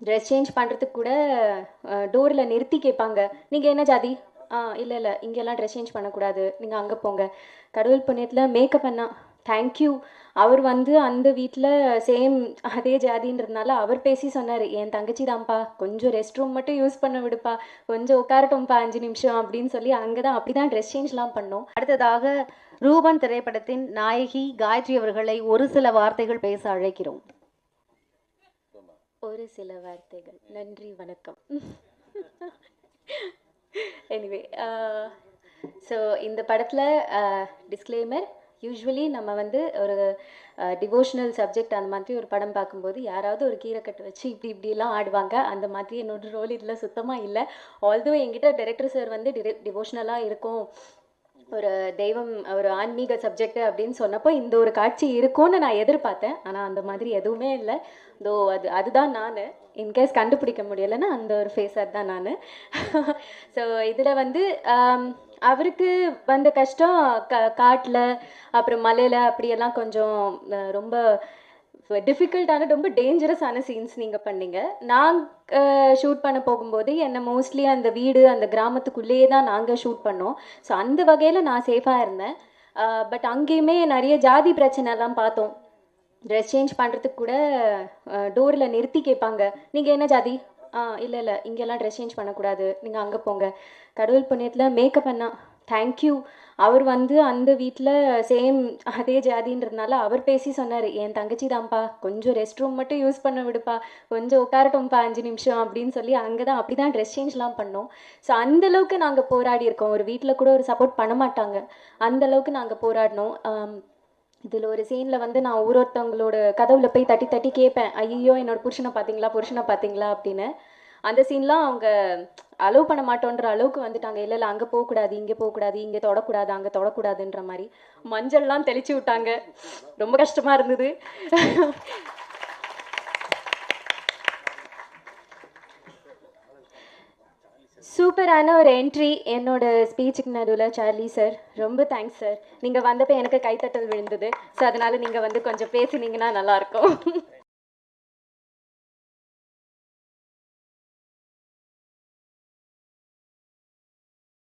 Dress change பண்ணுறதுக்கு கூட டோரில் நிறுத்தி கேட்பாங்க. நீங்கள் என்ன ஜாதி? ஆ இல்லை இல்லை. இங்கெல்லாம் ட்ரெஸ் சேஞ்ச் பண்ணக்கூடாது. நீங்கள் அங்கே போங்க. கடவுள் புண்ணியத்தில் மேக்கப் பண்ணா தேங்க்யூ அவர் வந்து அந்த வீட்டில் சேம் அதே ஜாதின்றதுனால அவர் பேசி சொன்னார். என் தங்கச்சி தான்ப்பா. கொஞ்சம் ரெஸ்ட் ரூம் மட்டும் யூஸ் பண்ண விடுப்பா. கொஞ்சம் உட்காரட்டும்ப்பா. அஞ்சு நிமிஷம். அப்படின்னு சொல்லி அங்கே தான் அப்படி தான் ட்ரெஸ் சேஞ்ச்லாம் பண்ணோம். அடுத்ததாக ரூபன் திரைப்படத்தின் நாயகி காயத்ரி அவர்களை ஒரு சில வார்த்தைகள் பேச அழைக்கிறோம். ஒரு சில வார்த்தைகள். நன்றி வணக்கம். எனிவே ஸோ uh, இந்த படத்தில் டிஸ்க்ளைமர் யூஸ்வலி நம்ம வந்து ஒரு uh, டிவோஷனல் சப்ஜெக்ட் அந்த மாதிரி ஒரு படம் பார்க்கும்போது யாராவது ஒரு கீரைக்கட்டு வச்சு இப்படி இப்படிலாம் ஆடுவாங்க. அந்த மாதிரி என்னோட ரோல் இதில் சுத்தமாக இல்லை. ஆல்தோ எங்கிட்ட டைரக்டர் சார் வந்து டிவோஷனலாக இருக்கும். ஒரு தெய்வம் ஒரு ஆன்மீக சப்ஜெக்ட் அப்படின்னு சொன்னப்போ இந்த ஒரு காட்சி இருக்கும்னு நான் எதிர்பார்த்தேன். ஆனால் அந்த மாதிரி எதுவுமே இல்லை. தோ அது அதுதான் நான். இன்கேஸ் கண்டுபிடிக்க முடியலைன்னா அந்த ஒரு ஃபேஸர் தான் நான். ஸோ இதில் வந்து அவருக்கு வந்த கஷ்டம் க காட்டில் அப்புறம் மலையில் அப்படியெல்லாம் கொஞ்சம் ரொம்ப ஸோ டிஃபிகல்ட்டான ரொம்ப டேஞ்சரஸான சீன்ஸ் நீங்கள் பண்ணீங்க. நான் ஷூட் பண்ண போகும்போது என்னை மோஸ்ட்லி அந்த வீடு அந்த கிராமத்துக்குள்ளேயே தான் நாங்கள் ஷூட் பண்ணோம். ஸோ அந்த வகையில் நான் சேஃபாக இருந்தேன். பட் அங்கேயுமே நிறைய ஜாதி பிரச்சனைலாம் பார்த்தோம். ட்ரெஸ் சேஞ்ச் பண்ணுறதுக்கு கூட டோரில் நிறுத்தி கேட்பாங்க. நீங்கள் என்ன ஜாதி? ஆ இல்லை இல்லை. இங்கெல்லாம் ட்ரெஸ் சேஞ்ச் பண்ணக்கூடாது. நீங்கள் அங்கே போங்க. கடவுள் புண்ணியத்தில் மேக்கப் பண்ணால் தேங்க்யூ அவர் வந்து அந்த வீட்டில் சேம் அதே ஜாதின்றதுனால அவர் பேசி சொன்னார் என் தங்கச்சி தான்ப்பா கொஞ்சம் ரெஸ்ட் ரூம் மட்டும் யூஸ் பண்ண விடுப்பா கொஞ்சம் உட்காரட்டும்ப்பா அஞ்சு நிமிஷம் அப்படின்னு சொல்லி அங்கே தான் அப்படி தான் ட்ரெஸ் சேஞ்ச்லாம் பண்ணோம் ஸோ அந்தளவுக்கு நாங்கள் போராடி இருக்கோம். ஒரு வீட்டில் கூட ஒரு சப்போர்ட் பண்ண மாட்டாங்க. அந்தளவுக்கு நாங்கள் போராடினோம். இதில் ஒரு சீனில் வந்து நான் ஒருத்தவங்களோட கதவுல போய் தட்டி தட்டி கேட்பேன். ஐயோ என்னோட புருஷனை பார்த்தீங்களா புருஷனை பார்த்தீங்களா? அப்படின்னு. அந்த சீன்லாம் அவங்க அலோவ் பண்ண மாட்டோன்ற அளவுக்கு வந்துட்டாங்க. இல்லை இல்லை அங்கே போகக்கூடாது இங்கே போகக்கூடாது இங்கே தொடக்கூடாது அங்கே தொடக்கூடாதுன்ற மாதிரி மஞ்சள்லாம் தெளிச்சு விட்டாங்க. ரொம்ப கஷ்டமாக இருந்தது. சூப்பரான ஒரு என்ட்ரி என்னோட ஸ்பீச்சுக்கு நடுவில் சார்லி சார் ரொம்ப தேங்க்ஸ் சார் நீங்கள் வந்தப்போ எனக்கு கைத்தட்டல் விழுந்தது. ஸோ அதனால் நீங்கள் வந்து கொஞ்சம் பேசுனீங்கன்னா நல்லாயிருக்கும்